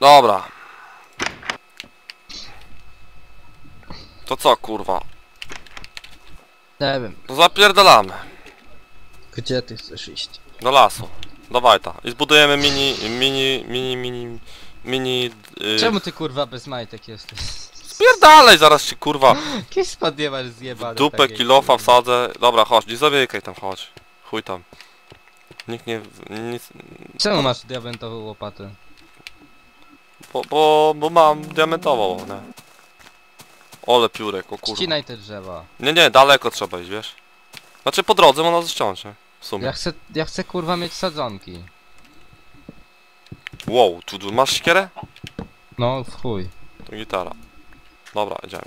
Dobra. To co, kurwa? Nie wiem, To zapierdalamy. gdzie ty chcesz iść? Do lasu. Do Wajta. I zbudujemy mini, mini, mini, mini, mini... Yy, Czemu ty kurwa bez majtek jesteś? Spierdalaj, zaraz ci kurwa Jakieś spodnie masz zjebane. dupę takie, kilofa kurwa. wsadzę. Dobra, chodź, nie zamykaj tam, chodź. Chuj tam. Nikt nie... Nic, Czemu masz diamentową łopatę? Bo, bo, bo mam diamentową, nie? Ole piórek, o kurwa. Ścinaj te drzewa. Nie, nie, daleko trzeba iść, wiesz? Znaczy po drodze można ściąć, nie? W sumie. Ja chcę, ja chcę kurwa mieć sadzonki. Wow, tu, tu masz siekierę? No w chuj. To gitara. Dobra, idziemy.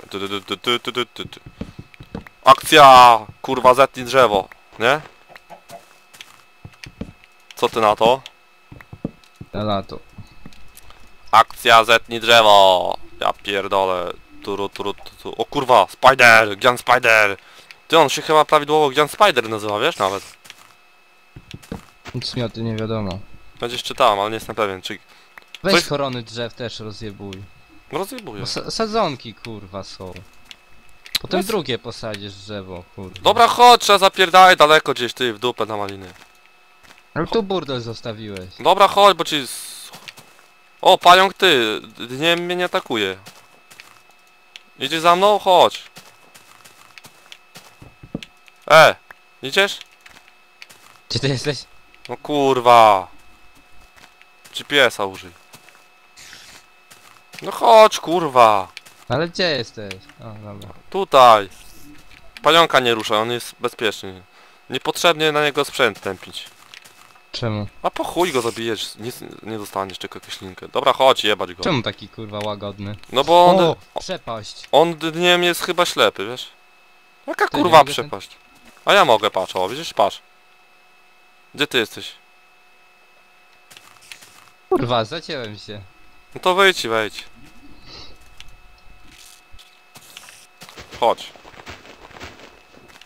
Akcja! Kurwa, zetnij drzewo, nie? Co ty na to? Na lato. Akcja, zetnij drzewo! Ja pierdolę. Turu, turu, tu, tu. O kurwa, Spider! Gian Spider! Ty, on się chyba prawidłowo Gian Spider nazywa, wiesz nawet? Nic mi o tym nie wiadomo. Będziesz czytałem, ale nie jestem pewien, czy... Weź Coś- korony drzew też rozjebuj. Rozjebuję. Bo sa sadzonki kurwa są. Potem drugie posadzisz drzewo, kurwa. Dobra, chodź, trzeba zapierdalać daleko gdzieś, ty, w dupę na maliny. Ale tu burdel zostawiłeś. Dobra, chodź, bo ci... O, pająk ty, dniem mnie nie atakuje. Idziesz za mną? Chodź. E, idziesz? Gdzie ty jesteś? No kurwa. GPS-a użyj. No chodź, kurwa. Ale gdzie jesteś? O, dobra. Tutaj. Pająka nie ruszaj, on jest bezpieczny. Niepotrzebnie na niego sprzęt tępić. Czemu? A po chuj go zabijesz, nic nie dostaniesz, tylko jakąś linkę. Dobra, chodź, jebać go. Czemu taki kurwa łagodny? No bo on, O, przepaść. on dniem jest chyba ślepy, wiesz? Jaka nie kurwa mogę przepaść? A ja mogę, patrz, o, widzisz, patrz. Gdzie ty jesteś? Kurwa, zacięłem się. No to wejdź i wejdź. Chodź.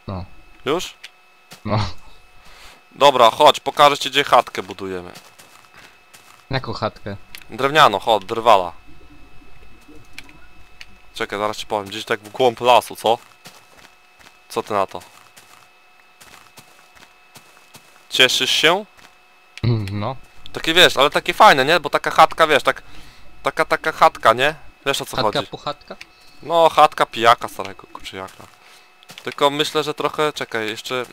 No. Już? No. Dobra, chodź, pokażę ci gdzie chatkę budujemy. Jaką chatkę? Drewniano, chodź, drwala. Czekaj, zaraz ci powiem, gdzieś tak w głąb lasu, co? Co ty na to? Cieszysz się? No. Takie wiesz, ale takie fajne, nie? Bo taka chatka, wiesz, tak... Taka, taka chatka, nie? Wiesz o co Chatka chodzi? puchatka? No, chatka pijaka starego kurczyjaka. Tylko myślę, że trochę, czekaj, jeszcze...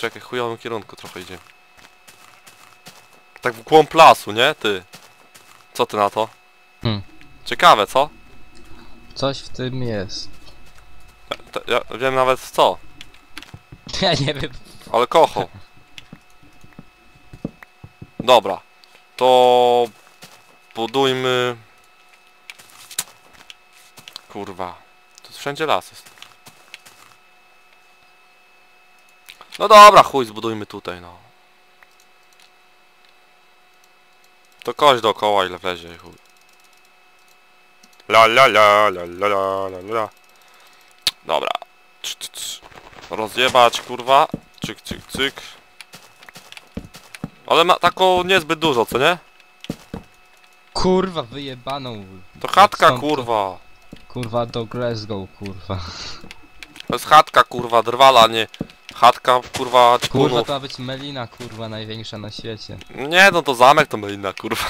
Czekaj, chujowym kierunku trochę idzie. Tak w głąb lasu, nie? Ty. Co ty na to? Hmm. Ciekawe, co? Coś w tym jest. Te, ja wiem nawet co, Ja nie wiem. ale kocho. Dobra. To... Budujmy... Kurwa. Tu wszędzie las jest. No dobra, chuj, zbudujmy tutaj, no. To kość dookoła ile wlezie, chuj. La la la la la la la la. Dobra. Cz, cz, cz. Rozjebać, kurwa. Cyk, cyk, cyk. Ale ma taką niezbyt dużo, co nie? Kurwa, wyjebaną. To chatka, Stąd to- kurwa. Kurwa, do Glasgow, kurwa. To jest chatka, kurwa, drwala, nie... Chatka, kurwa, Kurwa, to ma być Melina, kurwa, największa na świecie. Nie, no to zamek to inna, kurwa.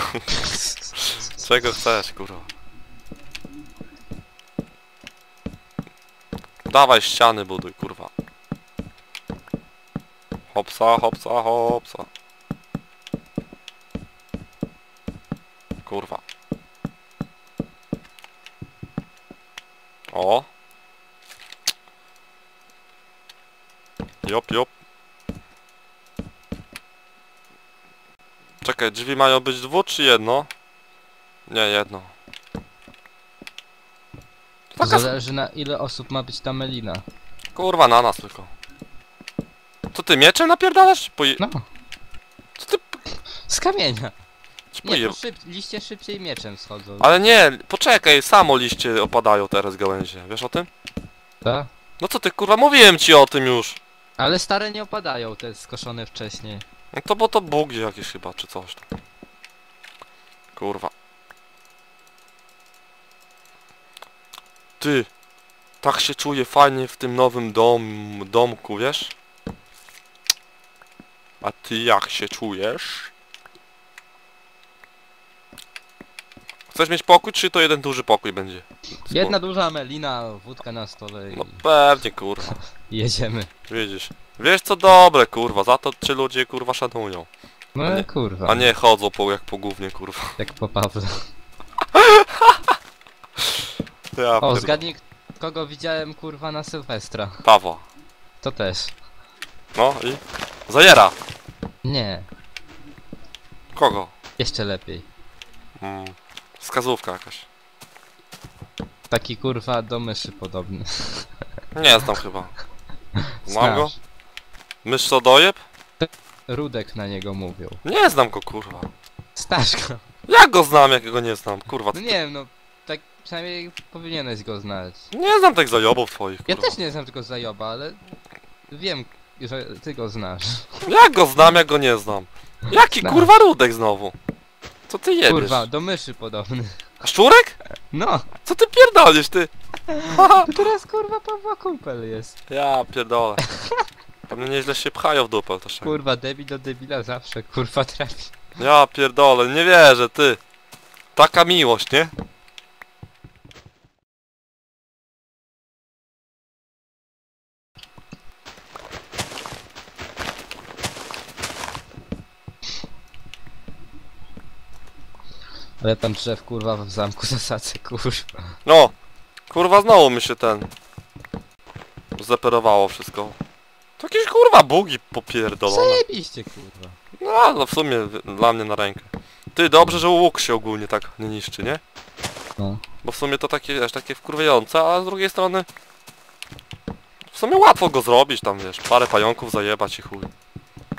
Czego chcesz, kurwa? Dawaj ściany buduj, kurwa. Hopsa, hopsa, hopsa. Kurwa. O. Jop, jop. Czekaj, drzwi mają być dwu czy jedno? Nie, jedno. To Taka zależy na ile osób ma być ta Melina. Kurwa, na nas tylko. Co ty mieczem napierdalasz? Poje... No, Co ty z kamienia. ci Nie, poje... to szyb, liście szybciej mieczem schodzą. Ale nie, poczekaj, samo liście opadają teraz gałęzie. Wiesz o tym? Tak? No co ty kurwa, mówiłem ci o tym już. Ale stare nie opadają, te skoszone wcześniej. No to bo to bugi jakieś chyba, czy coś tam. Kurwa. Ty, tak się czuję fajnie w tym nowym dom, domku, wiesz? A ty jak się czujesz? Chcesz mieć pokój, czy to jeden duży pokój będzie? Jedna duża melina, wódka na stole i No pewnie, kurwa. jedziemy. Widzisz. Wiesz co dobre, kurwa, za to cię ludzie, kurwa, szanują. No nie- kurwa. A nie chodzą po, jak po gównie, kurwa. Jak po Pawle. Ja O, pierd- zgadnij kogo widziałem kurwa na Sylwestra. Pawła. To też. No i? Zajera. Nie, Kogo? jeszcze lepiej. Mm. Wskazówka jakaś. Taki kurwa do myszy podobny. Nie znam chyba. Znam go? Znasz. Mysz co dojeb? Rudek na niego mówił. Nie znam go, kurwa. Staszko. Jak go znam, jak go nie znam, kurwa. No nie wiem, no tak przynajmniej powinieneś go znać. Nie znam tych zajobów twoich, Ja kurwa. też nie znam tego Zajoba, ale wiem, że ty go znasz. Jak go znam, jak go nie znam? Jaki Znam. kurwa rudek znowu? Co ty jedziesz? Kurwa, do myszy podobny. Szczurek? No, Co ty pierdolisz, ty? teraz kurwa Pawła kumpel jest. Ja pierdolę. Pewnie nieźle się pchają w dupę też. Kurwa, debil do debila zawsze kurwa trafi. Ja pierdolę, nie wierzę, ty. Taka miłość, nie? Ale tam drzew kurwa w zamku zasadzę kurwa. No, kurwa znowu mi się ten... Zeperowało wszystko. To jakieś kurwa bugi popierdolone. Zajebiście kurwa. No, no w sumie dla mnie na rękę. Ty, dobrze, że łuk się ogólnie tak nie niszczy, nie? No. Bo w sumie to takie, wiesz, takie wkurwiające, a z drugiej strony... W sumie łatwo go zrobić tam, wiesz, parę pająków zajebać i chuj.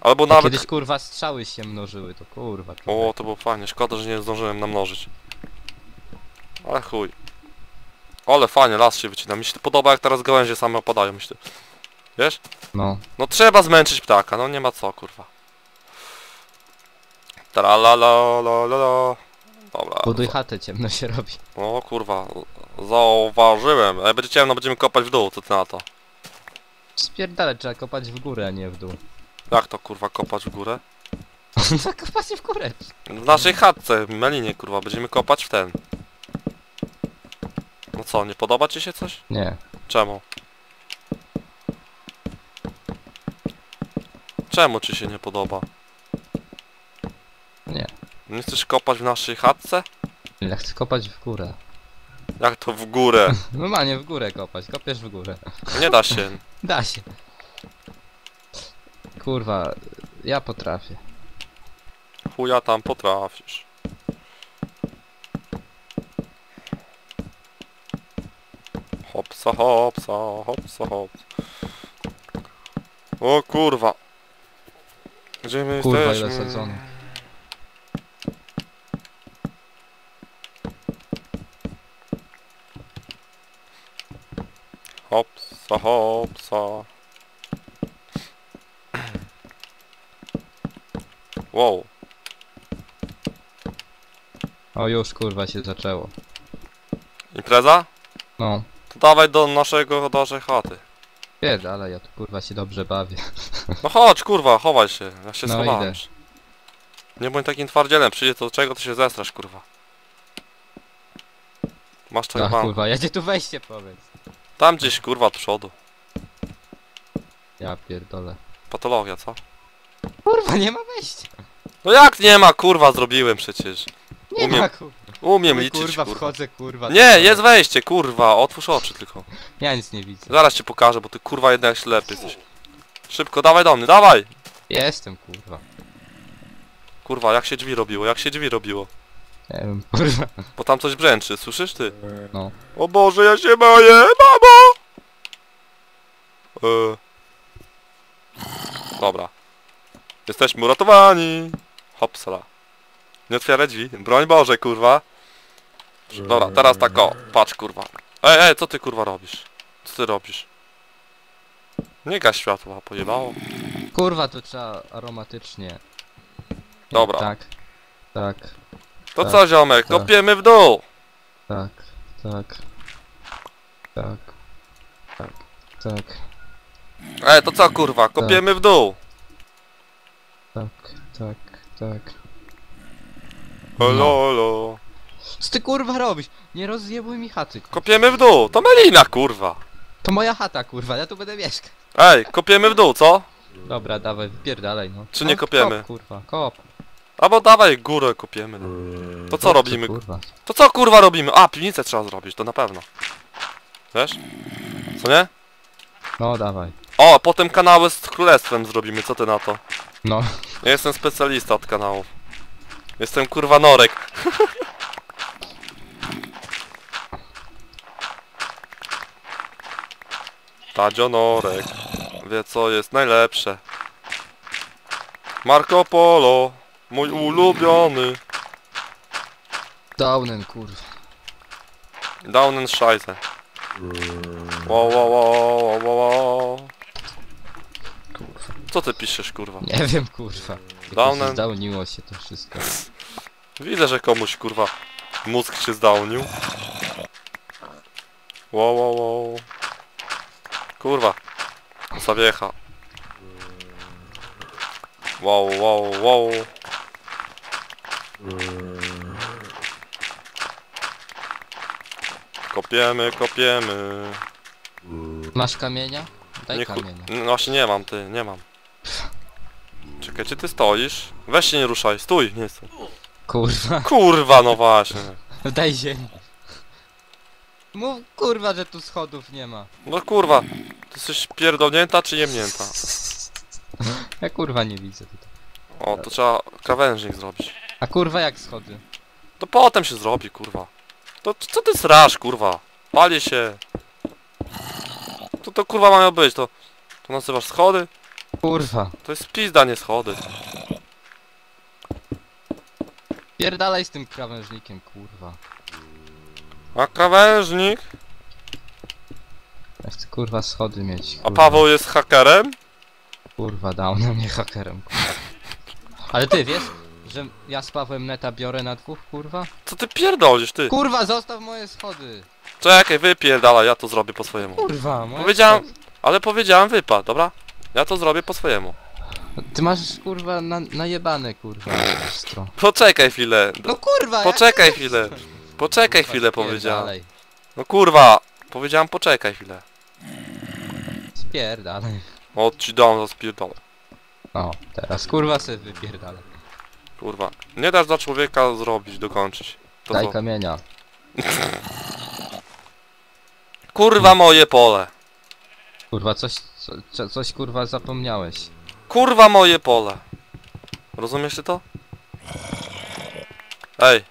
Albo nawet... Kiedyś kurwa strzały się mnożyły, to kurwa. O, to było fajnie, szkoda, że nie zdążyłem namnożyć. Ale chuj. Ale fajnie, las się wycina. Mi się to podoba, jak teraz gałęzie same opadają, myślę. Wiesz? No. No trzeba zmęczyć ptaka, no nie ma co, kurwa. Tralalalala. Dobra. Buduj chatę, ciemno się robi. O kurwa, zauważyłem. Ale będzie ciemno, będziemy kopać w dół, co ty na to? Spierdale, trzeba kopać w górę, a nie w dół. Jak to kurwa kopać w górę? Zakopać w górę. W naszej chatce, Melinie kurwa, będziemy kopać w ten. No co, nie podoba ci się coś? Nie. Czemu? Czemu ci się nie podoba? Nie. Nie chcesz kopać w naszej chatce? Ja chcę kopać w górę. Jak to w górę? Normalnie w górę kopać, kopiesz w górę. Nie da się. Da się. Kurwa, ja potrafię. Chuja tam potrafisz. Hopsa hopsa, hopsa hops. O kurwa. Gdzie my Kurwa, ile jesteśmy? Hopsa hopsa. Wow. O już kurwa się zaczęło. Impreza? No. To dawaj do naszego, naszej chaty. Wiesz, ale ja tu kurwa się dobrze bawię. No chodź, kurwa, chowaj się. Ja się No, schowałem. idę. Nie bądź takim twardzielem, przyjdzie to do czego, to się zestrasz, kurwa. Masz Ach chyba. kurwa, ja gdzie tu wejście powiedz. Tam gdzieś, kurwa, od przodu. Ja pierdolę. Patologia, co? Kurwa, nie ma wejścia. No jak nie ma, kurwa, zrobiłem przecież. Nie Umiem ma kurwa. Umiem Oj, liczyć, kurwa, kurwa. wchodzę kurwa. Nie, jest wejście, kurwa, otwórz oczy tylko. Ja nic nie widzę. Zaraz ci pokażę, bo ty kurwa jednak ślepy jesteś. Szybko, dawaj do mnie, dawaj! Jestem kurwa. Kurwa, jak się drzwi robiło, jak się drzwi robiło. Nie wiem, kurwa. Bo tam coś brzęczy, słyszysz ty? No. O Boże, ja się boję, mamo! E... Dobra. Jesteśmy uratowani. Hopsala. Nie otwieraj drzwi. Broń Boże, kurwa. Dobra, teraz tak o. Patrz, kurwa. Ej, ej, co ty, kurwa, robisz? Co ty robisz? Nie gaś światła, pojebało. Kurwa, to trzeba aromatycznie. Dobra. Tak. Tak, To Tak, co, ziomek? tak. Kopiemy w dół. tak, tak. Tak. Tak. Tak. Ej, to co kurwa? Kopiemy w dół. Tak. Tak. Tak. Olo, olo. Co ty kurwa robisz? Nie rozjebuj mi chaty. Kopiemy w dół. To Melina kurwa. To moja chata kurwa, ja tu będę mieszkać. Ej, kopiemy w dół, co? Dobra, dawaj, wypierdalaj no. Czy nie Kop, kopiemy? Kop, kurwa, kop. Albo dawaj górę kopiemy. No. To co robimy? Kurwa. To co kurwa robimy? A, piwnicę trzeba zrobić, to na pewno. Wiesz? Co nie? No dawaj. O, potem kanały z królestwem zrobimy, co ty na to? No. Ja jestem specjalista od kanałów. Jestem kurwa Norek. Tadzio Norek. Wie co jest najlepsze. Marco Polo. Mój ulubiony. Downen kurwa. Down and Scheisse. Wow, wow, wow, wow, wow, wow. Co ty piszesz kurwa? Nie wiem kurwa. Downen. Zdałniło się to wszystko. Widzę, że komuś kurwa mózg się zdałnił. Wow, wow, wow. Kurwa. Zawiecha. Wow, wow, wow. Kopiemy, kopiemy. Masz kamienia? Daj Nie, kamienia. no właśnie nie mam, ty, nie mam. Czekaj, czy ty stoisz? Weź się nie ruszaj, stój, nie stój. Kurwa. Kurwa, no właśnie. Daj ziemi. Mów kurwa, że tu schodów nie ma. No kurwa, ty jesteś pierdolnięta czy jemnięta? Ja kurwa nie widzę tutaj. O, to trzeba krawężnik zrobić. A kurwa jak schody? To potem się zrobi, kurwa. To co ty srasz, kurwa? Pali się. To to kurwa mają być, to... To nazywasz schody? Kurwa. To jest pizda, nie schody. Pierdalaj z tym krawężnikiem, kurwa. A krawężnik? Ja chcę kurwa schody mieć. A Kurwa. Paweł jest hakerem? Kurwa, dał na mnie hakerem. Kurwa. Ale ty wiesz, że ja z Pawłem neta biorę na dwóch, kurwa? Co ty pierdolisz, ty? Kurwa, zostaw moje schody! Czekaj, wypierdala, ja to zrobię po swojemu. Kurwa, moje Powiedziałem- schody. Ale powiedziałem wypad, dobra? Ja to zrobię po swojemu. Ty masz kurwa na, najebane, kurwa, ostro. Poczekaj chwilę. No kurwa, Poczekaj chwilę. Poczekaj Kurwa, chwilę, powiedziałem. spierdalaj. No kurwa, powiedziałem poczekaj chwilę. Spierdalaj. O, ci dam za spierdolę. O, teraz kurwa se wypierdalaj. Kurwa. Nie dasz dla człowieka zrobić, dokończyć. To Daj co? kamienia. Kurwa moje pole. Kurwa, coś, co, co, coś kurwa zapomniałeś. Kurwa moje pole. Rozumiesz ty to? Ej,